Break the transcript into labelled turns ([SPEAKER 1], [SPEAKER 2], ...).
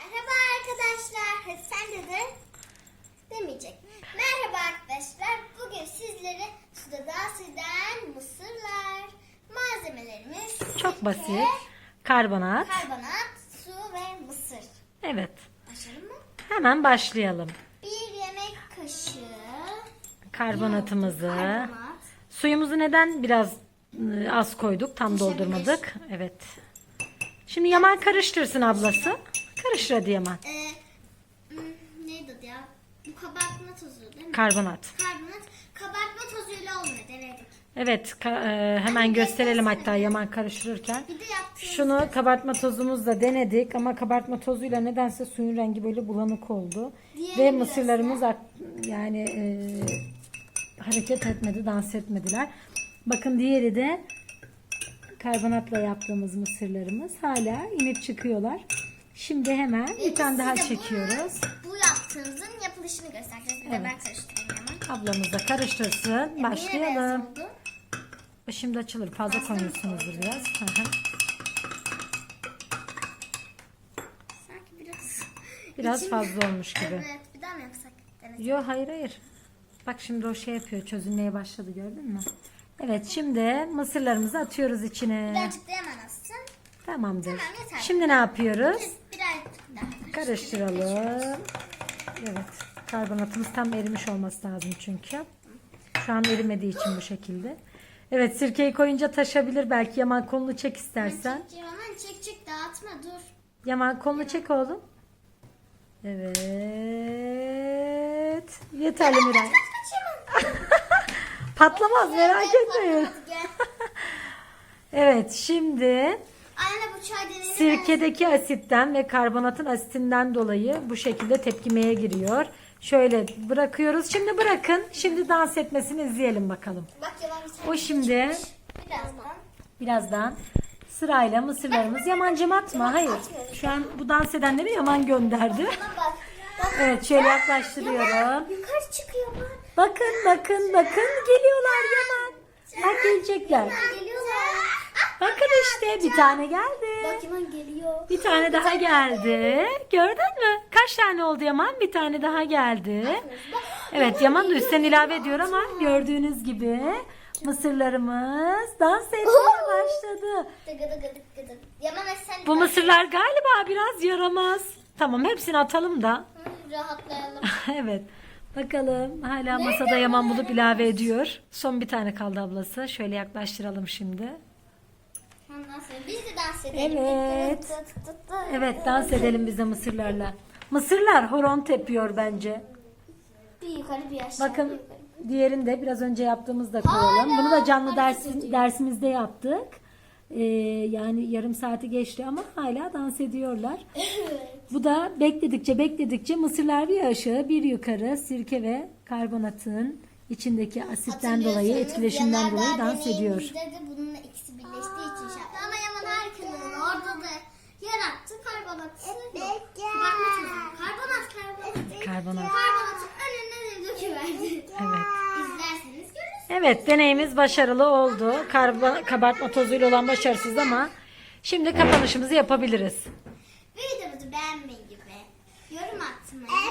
[SPEAKER 1] Merhaba arkadaşlar. Sen de de demeyecek. Merhaba arkadaşlar. Bugün sizlere suda dans eden mısırlar. Malzemelerimiz
[SPEAKER 2] Çok
[SPEAKER 1] sirke,
[SPEAKER 2] basit. Karbonat.
[SPEAKER 1] Karbonat, su ve mısır.
[SPEAKER 2] Evet.
[SPEAKER 1] Başlayalım mı?
[SPEAKER 2] Hemen başlayalım.
[SPEAKER 1] Bir yemek kaşığı
[SPEAKER 2] Karbonatımızı.
[SPEAKER 1] karbonat,
[SPEAKER 2] Suyumuzu neden biraz ıı, az koyduk? Tam doldurmadık. Evet. Şimdi Yaman karıştırsın ablası. Karıştır hadi Yaman.
[SPEAKER 1] e, hmm, neydi adı ya? Bu kabartma tozu değil mi?
[SPEAKER 2] Karbonat.
[SPEAKER 1] Karbonat. Kabartma tozuyla olmuyor denedik.
[SPEAKER 2] Evet. ka- e, hemen gösterelim hatta Yaman karıştırırken.
[SPEAKER 1] Bir de yaptığımız
[SPEAKER 2] Şunu kabartma tozumuzla denedik ama kabartma tozuyla nedense suyun rengi böyle bulanık oldu.
[SPEAKER 1] Diğerini
[SPEAKER 2] Ve mısırlarımız ak- yani e, hareket etmedi, dans etmediler. Bakın diğeri de karbonatla yaptığımız mısırlarımız hala inip çıkıyorlar. Şimdi hemen bir tane daha çekiyoruz.
[SPEAKER 1] Bu, bu yaptığımızın yapılışını göstereceğiz. Bir de
[SPEAKER 2] Evet.
[SPEAKER 1] ben karıştırayım hemen.
[SPEAKER 2] Ablamız da karıştırsın.
[SPEAKER 1] Beyaz
[SPEAKER 2] Başlayalım. Şimdi açılır. Fazla koyuyorsunuzdur biraz. Hı hı.
[SPEAKER 1] Sanki biraz.
[SPEAKER 2] Biraz
[SPEAKER 1] İçim-
[SPEAKER 2] fazla olmuş gibi.
[SPEAKER 1] Evet. Bir daha mı yapsak? Deneyelim.
[SPEAKER 2] Yo hayır hayır. Bak şimdi o şey yapıyor. Çözülmeye başladı gördün mü? Evet şimdi mısırlarımızı atıyoruz içine.
[SPEAKER 1] Birazcık da hemen atsın.
[SPEAKER 2] Tamamdır.
[SPEAKER 1] Tamam, yeter.
[SPEAKER 2] Şimdi ne yapıyoruz? Karıştıralım. Evet. Karbonatımız tam erimiş olması lazım çünkü. Şu an erimediği için bu şekilde. Evet sirkeyi koyunca taşabilir. Belki Yaman kolunu çek istersen.
[SPEAKER 1] Çekeceğim hemen çek çek dağıtma dur.
[SPEAKER 2] Yaman kolunu çek oğlum. Evet. Yeterli Miray. Patlamaz merak etmeyin. Evet şimdi
[SPEAKER 1] Anne bu çay deneyini
[SPEAKER 2] sirkedeki asitten ve karbonatın asitinden dolayı bu şekilde tepkimeye giriyor. Şöyle bırakıyoruz. Şimdi bırakın. Şimdi dans etmesini izleyelim bakalım.
[SPEAKER 1] Bak yalan bir tane
[SPEAKER 2] O şimdi
[SPEAKER 1] Birazdan.
[SPEAKER 2] birazdan sırayla mısırlarımız Yamancım atma. Hayır. Şu an bu dans edenleri Yaman gönderdi.
[SPEAKER 1] Bana bak. Bak.
[SPEAKER 2] Evet şöyle yaklaştırıyorum.
[SPEAKER 1] Yukarı çıkıyor bak.
[SPEAKER 2] Bakın bakın bakın geliyorlar Yaman. Bak gelecekler.
[SPEAKER 1] Geliyorlar.
[SPEAKER 2] İşte bir tane geldi.
[SPEAKER 1] Bak geliyor.
[SPEAKER 2] Bir tane daha geldi. Gördün mü? Kaç tane oldu Yaman? Bir tane daha geldi. Evet Yaman da üstten ilave ediyor ama gördüğünüz gibi mısırlarımız dans etmeye başladı.
[SPEAKER 1] Yaman sen
[SPEAKER 2] Bu mısırlar galiba biraz yaramaz. Tamam hepsini atalım da.
[SPEAKER 1] Rahatlayalım.
[SPEAKER 2] evet. Bakalım hala masada Yaman bulup ilave ediyor. Son bir tane kaldı ablası. Şöyle yaklaştıralım şimdi.
[SPEAKER 1] Ondan sonra biz de dans edelim.
[SPEAKER 2] Evet. Evet dans edelim biz de mısırlarla. Mısırlar horon tepiyor bence.
[SPEAKER 1] Bir yukarı bir aşağı. bir
[SPEAKER 2] Bakın
[SPEAKER 1] yukarı.
[SPEAKER 2] diğerini de biraz önce yaptığımızda koyalım. Bunu da canlı
[SPEAKER 1] hareket
[SPEAKER 2] ders,
[SPEAKER 1] ediyor.
[SPEAKER 2] dersimizde yaptık. Ee, yani yarım saati geçti ama hala dans ediyorlar. Bu da bekledikçe bekledikçe mısırlar bir aşağı bir yukarı sirke ve karbonatın içindeki asitten dolayı
[SPEAKER 1] Hatırlıyorsanız
[SPEAKER 2] etkileşimden
[SPEAKER 1] yanardağ
[SPEAKER 2] dolayı dans ediyor.
[SPEAKER 1] deneyimizde de bununla ikisi birleştiği için şey yaptı. Ama Yaman herkesin orada da yarattı karbonatı. yok. Karbonat yazıyor. Karbonat karbonat.
[SPEAKER 2] Karbonat.
[SPEAKER 1] Karbonatın önüne de döküverdi.
[SPEAKER 2] Evet.
[SPEAKER 1] İzlerseniz görürsünüz.
[SPEAKER 2] Evet deneyimiz başarılı oldu. Karbo- kabartma tozuyla olan başarısız ama şimdi kapanışımızı yapabiliriz.
[SPEAKER 1] Videomuzu beğenmeyi ve yorum atmayı